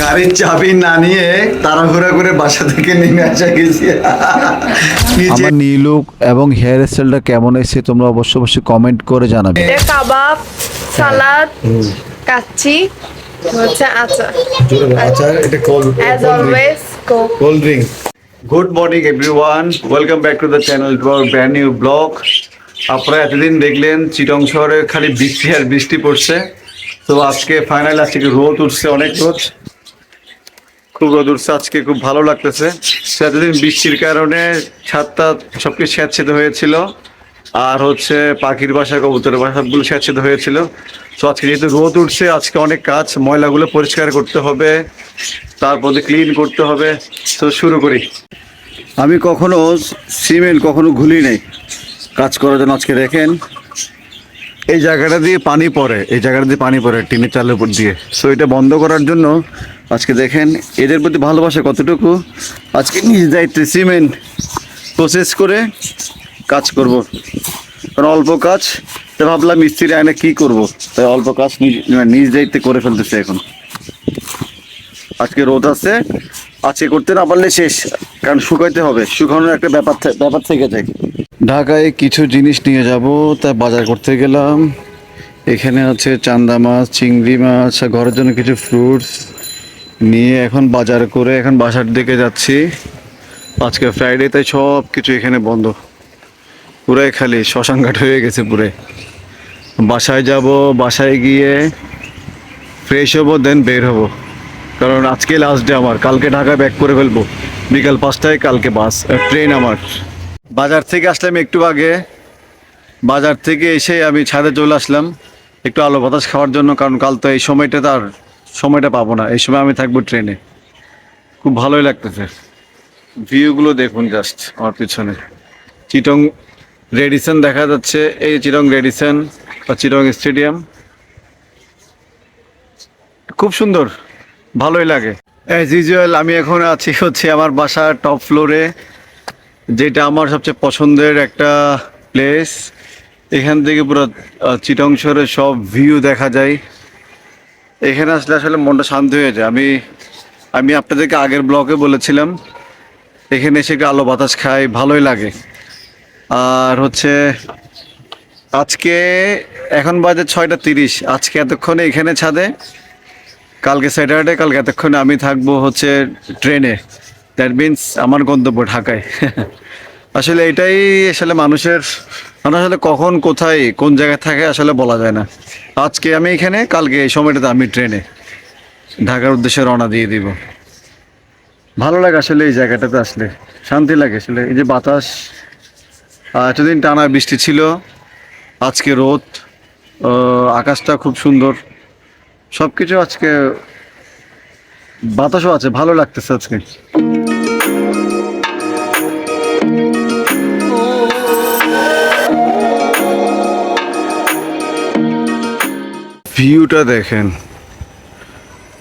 গাড়ির চাবি না নিয়ে তাড়াহুড়া করে বাসা থেকে নেমে আসা গেছি। আমার নীলুক এবং হেয়ার স্টাইলটা কেমন এসেছে তোমরা অবশ্যই অবশ্যই কমেন্ট করে জানাবে। কাবাব সালাদ কাচ্চি হচ্ছে আচার। আচ্ছা এটা cold as always cold drink good morning everyone welcome back to the channel to our brand new blog আপনারা এতদিন দেখলেন চিটং শহরে খালি বৃষ্টি আর বৃষ্টি পড়ছে। তো আজকে ফাইনাল আজকে রোদ উঠছে, অনেক রোদ। খুব রোদ উঠছে, আজকে খুব ভালো লাগতেছে। এতদিন বৃষ্টির কারণে ছাদটা সবকিছু স্যাঁতসেদ হয়েছিল। আর হচ্ছে পাখির বাসা, কবুতরের বাসা সবগুলো স্যাঁতসেদ হয়েছিল। তো আজকে যেহেতু রোদ উঠছে, আজকে অনেক কাজ, ময়লাগুলো পরিষ্কার করতে হবে তারপর ক্লিন করতে হবে। তো শুরু করি। আমি কখনো সিমেন্ট কখনো ঘুলি নেই। কাজ করার জন্য আজকে দেখেন এই জায়গাটা দিয়ে পানি পড়ে, এই জায়গাটা দিয়ে পানি পড়ে টিনের চালের উপর দিয়ে। সো এটা বন্ধ করার জন্য আজকে দেখেন এদের প্রতি ভালোবাসা কতটুকু? আজকে নিজ দায়িত্বে সিমেন্ট প্রসেস করে কাজ করব। কারণ অল্প কাজ তো ভাবলাম মিস্ত্রি আয়না কি করব? তাই অল্প কাজ নিজ মানে নিজ দায়িত্বে করে ফেলতেছে এখন। আজকে রোদ আছে, আজকে করতে না পারলে শেষ, কারণ শুকাইতে হবে। শুকানোর একটা ব্যাপার ব্যাপার থেকে যায়। ঢাকায় কিছু জিনিস নিয়ে যাব, তা বাজার করতে গেলাম। এখানে আছে চান্দা মাছ, চিংড়ি মাছ ঘরের জন্য কিছু ফ্রুটস নিয়ে এখন বাজার করে এখন বাসার দিকে যাচ্ছি। আজকে ফ্রাইডে তাই সব কিছু এখানে বন্ধ। পুরাই খালি শ্মশানঘাট হয়ে গেছে পুরে বাসায় যাব, বাসায় গিয়ে ফ্রেশ হব দেন বের হব। কারণ আজকে লাস্ট ডে আমার, কালকে ঢাকা ব্যাক করে ফেলব। বিকাল পাঁচটায়, কালকে বাস ট্রেন আমার। বাজার থেকে আসলাম একটু আগে। বাজার থেকে এসে আমি ছাদে চলে আসলাম একটু আলো বাতাস খাওয়ার জন্য, কারণ কাল তো এই সময়টা তার সময়টা পাবো না। এই সময় আমি থাকব ট্রেনে। খুব ভালোই লাগতেছে। ভিউগুলো দেখুন জাস্ট আমার পিছনে। চিটং রেডিসন দেখা যাচ্ছে। এই চিটং রেডিসন বা চিটং স্টেডিয়াম। খুব সুন্দর। ভালোই লাগে। অ্যাজ ইউজুয়াল আমি এখন আছি হচ্ছে আমার বাসার টপ ফ্লোরে যেটা আমার সবচেয়ে পছন্দের একটা প্লেস এখান থেকে পুরো চিটং শহরের সব ভিউ দেখা যায়। এখানে আসলে আসলে মনটা শান্ত হয়ে যায়। আমি আমি আপনাদেরকে আগের ব্লগে বলেছিলাম, এখানে এসে একটু আলো বাতাস খাই, ভালোই লাগে। আর হচ্ছে, আজকে, এখন বাজে ছয়টা তিরিশ। আজকে এতক্ষণে এখানে ছাদে, কালকে স্যাটারডে, কালকে এতক্ষণে আমি থাকব হচ্ছে ট্রেনে। দ্যাট মিন্স আমার গন্তব্য ঢাকায়। আসলে এটাই আসলে মানুষের, মানুষ আসলে কখন, কোথায়, কোন জায়গায় থাকে আসলে বলা যায় না। আজকে আমি এখানে, কালকে এই সময়টাতে আমি ট্রেনে। ঢাকার উদ্দেশ্যে রওনা দিয়ে দিব। ভালো লাগে আসলে এই জায়গাটাতে আসলে। শান্তি লাগে আসলে। এই যে বাতাস এতদিন টানা বৃষ্টি ছিল। আজকে রোদ আকাশটা খুব সুন্দর। সব কিছু আজকে বাতাসও আছে, ভালো লাগতেছে আজকে। ভিউটা দেখেন।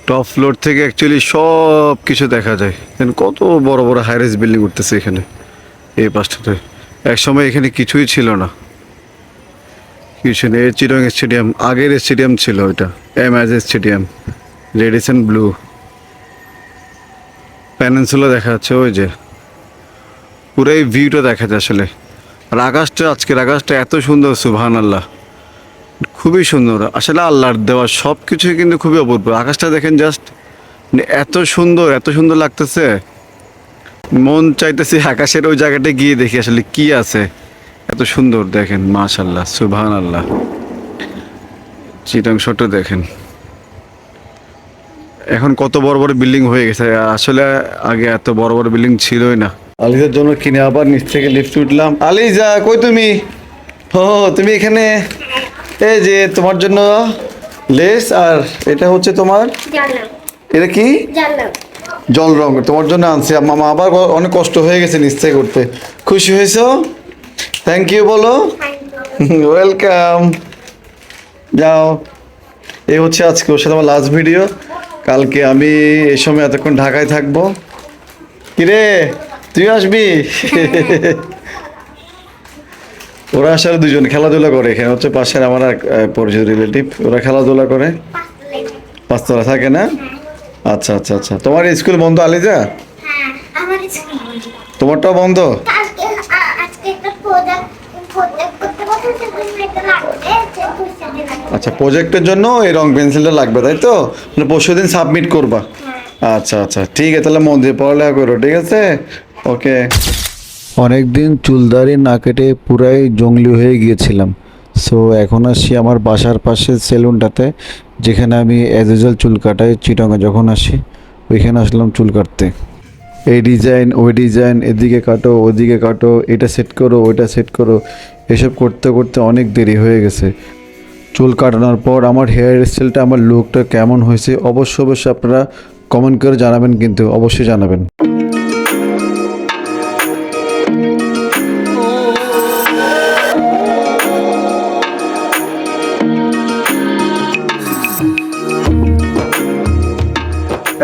টপ ফ্লোর থেকে অ্যাকচুয়ালি সব কিছু দেখা যায়। দেখেন কত বড় বড় হাইরেস বিল্ডিং উঠতেছে এখানে। এই পাশটাতে। এক সময় এখানে কিছুই ছিল না। কিছু নেই। চিরং স্টেডিয়াম আগের স্টেডিয়াম ছিল ওইটা M S stadium Radisson Blu peninsula দেখা যাচ্ছে, ওই যে। পুরো এই ভিউটা দেখা যায় আসলে। আর আকাশটা, আজকের আকাশটা এত সুন্দর সুবহান আল্লাহ খুবই সুন্দর। আসলে আল্লাহর দেওয়া সব কিছুই কিন্তু খুবই অপূর্ব। আকাশটা দেখেন জাস্ট এত সুন্দর এত সুন্দর লাগতেছে। মন চাইতেছে আকাশের ওই জায়গাটা গিয়ে দেখি আসলে কি আছে। এত সুন্দর দেখেন মাশাল্লাহ সুবহান আল্লাহ চিটাংশটা দেখেন। এখন কত বড় বড় বিল্ডিং হয়ে গেছে। আসলে আগে এত বড় বড় বিল্ডিং ছিলই না। আলিজার জন্য কিনে আবার নিচ থেকে লিফট উঠলাম। আলিজা, কই তুমি? ও তুমি এখানে? এই যে তোমার জন্য লেস আর এটা হচ্ছে তোমার? এটা কি? জল রং তোমার জন্য আনছি। মামা আবার অনেক কষ্ট হয়ে গেছে থেকে করতে খুশি হয়েছো? থ্যাংক ইউ বলো। ওয়েলকাম যাও। এই হচ্ছে আজকে ওর সাথে আমার লাস্ট ভিডিও কালকে আমি এই সময় এতক্ষণ ঢাকায় থাকব। কিরে তুই আসবি? ওরা আসলে দুজন খেলাধুলা করে। এখানে হচ্ছে পাশের আমার এক পরিচিত রিলেটিভ ওরা খেলাধুলা করে। পাঁচতলা থাকে না? আচ্ছা আচ্ছা আচ্ছা। তোমার স্কুল বন্ধ আলিজা? হ্যাঁ তোমারটাও বন্ধ? আচ্ছা প্রজেক্টের জন্য এই রং পেন্সিলটা লাগবে তাই তো? মানে পরশু দিন সাবমিট করবা। আচ্ছা আচ্ছা। ঠিক আছে তাহলে মন দিয়ে পড়ালেখা করো ঠিক আছে? ওকে অনেক দিন চুলদারি না কেটে পুরাই জঙ্গলি হয়ে গিয়েছিলাম। সো এখন আসি আমার বাসার পাশে সেলুনটাতে, যেখানে আমি অ্যাজ ইউজুয়াল চুল কাটাই চিটংয়ে যখন আসি, ওইখানে আসলাম চুল কাটতে। এই ডিজাইন ওই ডিজাইন এদিকে কাটো, ওদিকে কাটো, এটা সেট করো, ওইটা সেট করো, এসব করতে করতে অনেক দেরি হয়ে গেছে। চুল কাটানোর পর আমার হেয়ার স্টাইলটা আমার লুকটা কেমন হয়েছে অবশ্য অবশ্যই আপনারা কমেন্ট করে জানাবেন, কিন্তু অবশ্যই জানাবেন।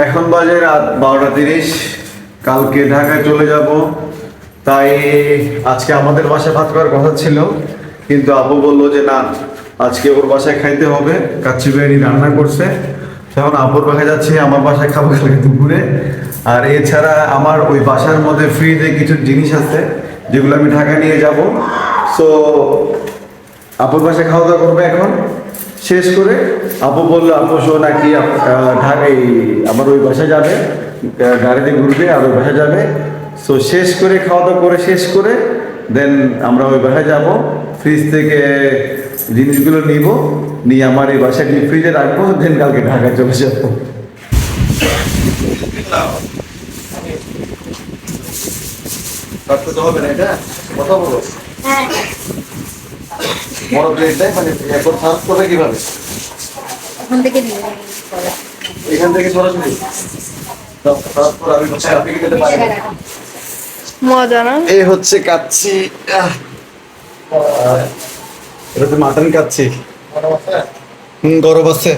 এখন বাজে রাত বারোটা তিরিশ। কালকে ঢাকায় চলে যাব। তাই আজকে আমাদের বাসায় ভাত করার কথা ছিল, কিন্তু আবু বলল যে, না, আজকে ওর বাসায় খাইতে হবে। কাচ্চি বিরিয়ানি রান্না করছে। এখন আপুর বাসায় যাচ্ছি, আমার বাসায় খাব কালকে দুপুরে। আর এছাড়া আমার ওই বাসার মধ্যে ফ্রিজে কিছু জিনিস আছে, যেগুলো আমি ঢাকায় নিয়ে যাব। সো আপুর বাসায় খাওয়া দাওয়া করবে এখন? শেষ করে আপু বলল আপু শো নাকি ঢাকায় আমার ওই বাসায় যাবে? গাড়িতে ঘুরবে আর ওই বাসায় যাবে? সো শেষ করে খাওয়া দাওয়া করে শেষ করে দেন আমরা ওই বাসায় যাব ফ্রিজ থেকে জিনিসগুলো নিব নিয়ে আমার এই বাসায় ডিপ ফ্রিজে রাখব দেন কালকে ঢাকায় চলে যাব। হবে না এটা? কথা বলো। হ্যাঁ। বড় প্লেটটাই মানে এখন সার্ভ করবে কীভাবে? ওখান থেকে এখান থেকে সরাসরি? সার্ভ সার্ভ করে আমি বসে আপনি কি খেতে পারেন মজা না? এই হচ্ছে কাচ্ছি এটা তো মাটন কাচ্ছি হুম গরম আছে।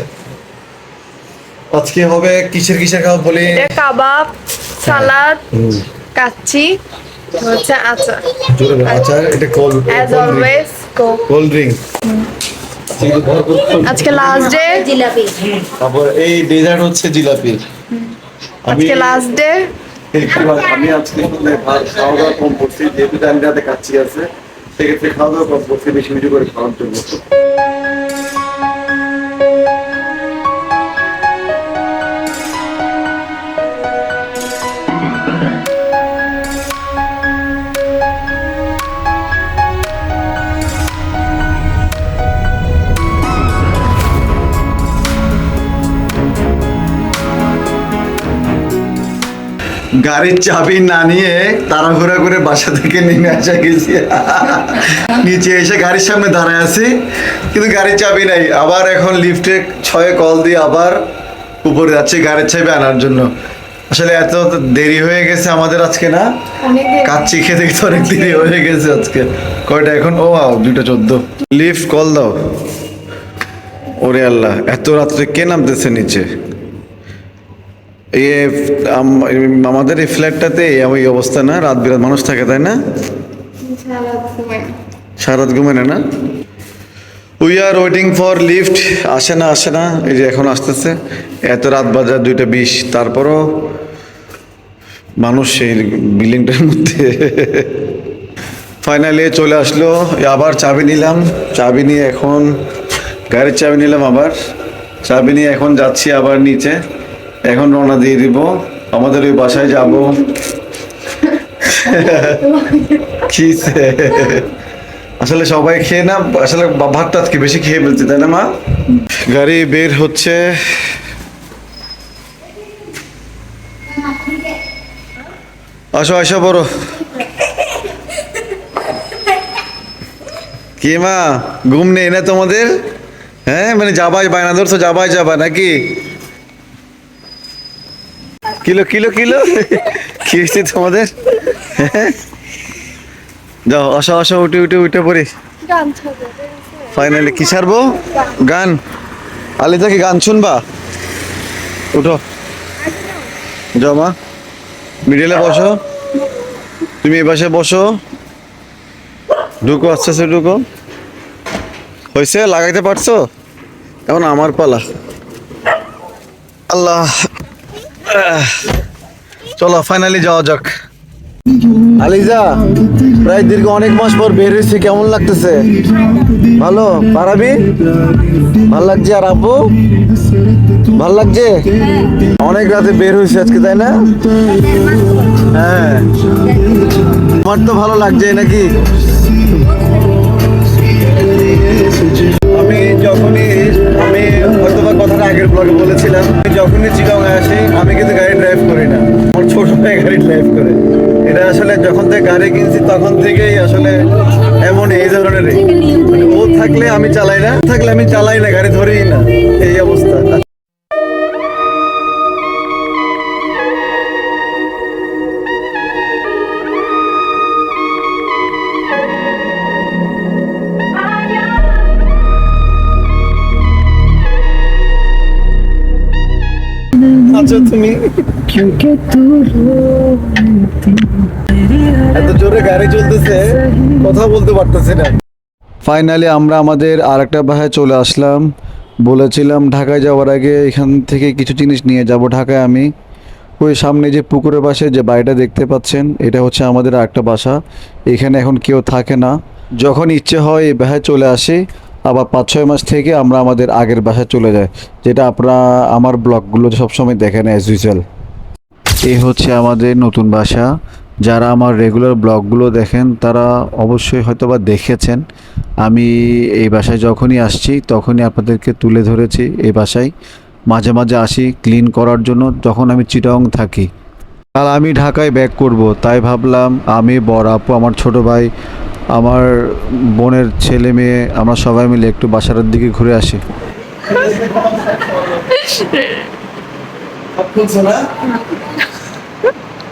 আজকে হবে কিসের কিসের খাওয়া বলি? কাবাব সালাদ কাচ্চি হচ্ছে আচার। আচ্ছা এটা cold as always Coke cold drink. আজকে লাস্ট ডে জিলাপি। তারপর এই ডেজার্ট হচ্ছে জিলাপি। আজকে লাস্ট ডে আমি আজকে মানে ভাত খাওয়া দাওয়া কম করছি যেহেতু টাইম রাতে কাচ্ছি আছে সেক্ষেত্রে খাওয়া দাওয়া কম করছি বেশি বেশি করে খাওয়ার জন্য। গাড়ির চাবি না নিয়ে তাড়াহুড়া করে বাসা থেকে নেমে আসা গেছি। নিচে এসে গাড়ির সামনে দাঁড়ায় আছি কিন্তু গাড়ির চাবি নাই। আবার এখন লিফটে ছয়ে কল দিয়ে আবার উপরে যাচ্ছি গাড়ির চাবি আনার জন্য। আসলে এত দেরি হয়ে গেছে আমাদের আজকে না। কাচ্চি খেতে খেতে অনেক দেরি হয়ে গেছে আজকে। কয়টা এখন? ও আও দুইটা চোদ্দ। লিফট কল দাও। ওরে আল্লাহ এত রাত্রে কে নামতেছে নিচে? আম- আমাদের এই ফ্ল্যাটটাতে ওই অবস্থা না, রাত বিরাত মানুষ থাকে, তাই না? সারাত ঘুমে না? We are waiting for lift আসে না আসে না, এই যে এখন আসতেছে। এত রাত বাজার দুইটা বিশ। তারপরও মানুষ সেই বিল্ডিংটার মধ্যে। ফাইনালি চলে আসলো। আবার চাবি নিলাম। চাবি নিয়ে এখন, গাড়ির চাবি নিলাম আবার। চাবি নিয়ে এখন যাচ্ছি আবার নিচে। এখন রওনা দিয়ে দিব। আমাদের ওই বাসায় যাব। আসলে সবাই খেয়ে না, আসলে ভাতটা আজকে বেশি খেয়ে ফেলছি, তাই না মা? গাড়ি বের হচ্ছে। আসো আসো বড়। কি মা? ঘুম নেই না তোমাদের? হ্যাঁ মানে যাবাই, বায়না ধরছো, যাবাই যাবা নাকি? Kilo kilo kilo? কি হয়েছে তোমাদের? যাও, আসো আসো, উঠে উঠে উঠে পড়ি। ফাইনালি কি ছাড়বো? গান। আলিদা, কি গান শুনবা? উঠো। যাও, মা। মিডিলে বসো। তুমি এই পাশে বসো। ঢুকো, আস্তে আস্তে ঢুকো। হয়েছে? লাগাইতে পারছ? এখন আমার পালা। আল্লাহ। চলো ফাইনালি যাওয়া যাক। আলিজা, প্রায় দীর্ঘ অনেক মাস পর বের হয়েছে, কেমন লাগতেছে? ভালো? পারাবি? ভালো লাগছে? আর আব্বু? ভালো লাগছে? অনেক রাতে বের হয়েছে আজকে, তাই না? হ্যাঁ। আমার তো ভালো লাগছে নাকি? আমি যখনই আমি কথাটা আগের ব্লগে বলেছিলাম। যখনই চিটং আসি, আমি কিন্তু গাড়ি ড্রাইভ করি না। আমার ছোট ভাই গাড়ি ড্রাইভ করে। এটা আসলে যখন থেকে গাড়ি কিনছি, তখন থেকেই আসলে এমন এই ধরনের মানে ও থাকলে আমি চালাই না থাকলে আমি চালাই না, গাড়ি ধরেই না। এই অবস্থা। তুমি এত জোরে গাড়ি চলতেছে কথা বলতে পারতেছি না। ফাইনালি আমরা আমাদের আরেকটা বাসায় চলে আসলাম। বলেছিলাম ঢাকায় যাওয়ার আগে এখান থেকে কিছু জিনিস নিয়ে যাব ঢাকায় আমি। ওই সামনে যে পুকুরের পাশে যে বাড়িটা দেখতে পাচ্ছেন এটা হচ্ছে আমাদের আরেকটা বাসা। এখানে এখন কেউ থাকে না। যখন ইচ্ছে হয় এই বাসায় চলে আসি আবার পাঁচ, ছয় মাস থেকে আমরা আমাদের আগের বাসায় চলে যাই, যেটা আপনারা আমার ব্লগগুলো সবসময় দেখেন অ্যাজ ইউজুয়াল এই হচ্ছে আমাদের নতুন বাসা। যারা আমার রেগুলার ব্লগগুলো দেখেন, তারা অবশ্যই হয়তো বা দেখেছেন। আমি এই বাসায় যখনই আসছি, তখনই আপনাদেরকে তুলে ধরেছি এই বাসায়। মাঝে মাঝে আসি ক্লিন করার জন্য, যখন আমি চিটং থাকি। আর আমি ঢাকায় ব্যাক করব, তাই ভাবলাম আমি বড় আপু, আমার ছোট ভাই আমার বোনের ছেলে মেয়ে আমরা সবাই মিলে একটু বাসার দিকে ঘুরে আসি।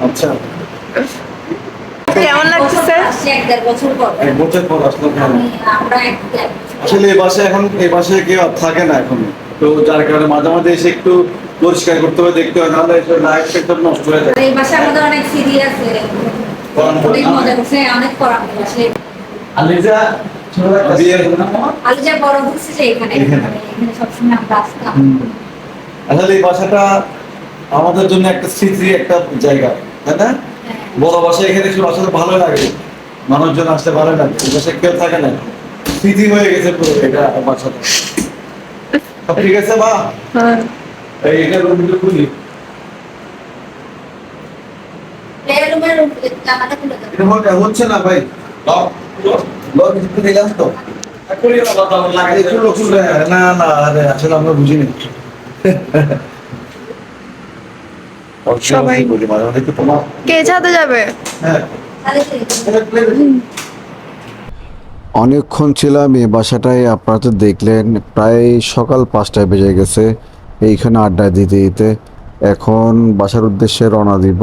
আচ্ছা। কেমন লাগতেছে এক দেড় বছর পর। এক বছর পর আসলাম আসলে এই বাসায় এখন এই বাসায় কেউ আর থাকে না এখন। তো যার কারণে মাঝে মাঝে এসে একটু পরিষ্কার করতে হবে দেখতে হয় নাহলে লাইফ সেক্টর নষ্ট হয়ে যায়। এই বাসায় আমাদের অনেক সিডি আছে অনেক মজা করছে অনেক হয়েছে আলিজা বিয়ে আলু যা বড় হচ্ছে যে এখানে এখানে। এখানে সবসময় আমরা আসতাম। আসলে এই বাসাটা আমাদের জন্য একটা স্মৃতি একটা জায়গা তাই না? বড় বাসা এখানে শুধু আসলে ভালো লাগে। মানুষজন আসতে ভালো লাগে কেউ থাকে না। স্মৃতি হয়ে গেছে পুরো এটা বাসাটা। ঠিক আছে বা হ্যাঁ। এই এটা খুলি। হচ্ছে- হচ্ছে না ভাই? লক না না আসলে আমরা বুঝিনি। সবাই। কে ছাদে যাবে? হ্যাঁ। অনেকক্ষণ ছিলাম এই বাসাটায় আপনারা তো দেখলেন প্রায় সকাল পাঁচটায় বেজে গেছে। এইখানে আড্ডা দিতে দিতে এখন বাসার উদ্দেশ্যে রওনা দিব।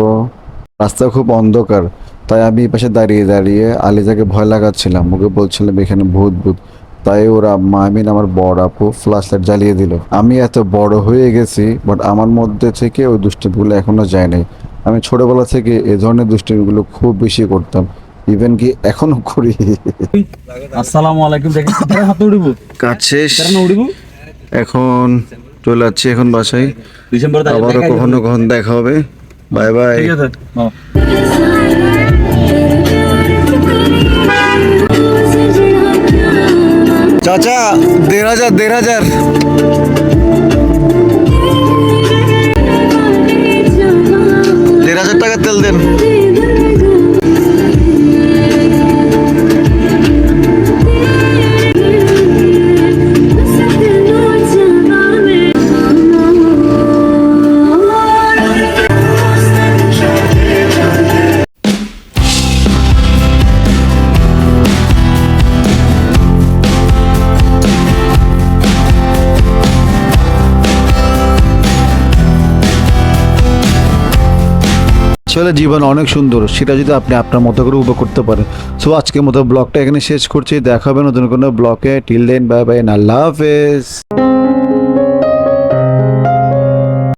রাস্তা খুব অন্ধকার। তাই আমি এই পাশে দাঁড়িয়ে দাঁড়িয়ে আলিজাকে ভয় লাগাচ্ছিলাম। ওকে বলছিলাম এখানে ভূত ভূত। তাই ওরা মা আমিন আমার বড় আপু ফ্ল্যাশ লাইট জ্বালিয়ে দিল। আমি এত বড় হয়ে গেছি বাট আমার মধ্যে থেকে ওই দুষ্টিগুলো এখনও যায় নাই। আমি ছোটবেলা থেকে এ ধরনের দুষ্টিগুলো খুব বেশি করতাম ইভেন কি এখনও করি। আসসালামু আলাইকুম কাজ শেষ এখন চলে যাচ্ছি এখন বাসায়। ডিসেম্বর আবারও কখনো কখনো দেখা হবে। বাই বাই ঠিক আছে। চাচা দেড় হাজার দেড় হাজার। দেড় হাজার টাকা তেল দেন। আসলে জীবন অনেক সুন্দর, সেটা যদি আপনি আপনার মতো করে উপভোগ করতে পারেন। সো আজকের মতো ব্লগটা এখানে শেষ করছি। দেখাবেন নতুন কোনো ব্লগে টিল দেন বাই বাই না আল্লাহ হাফেজ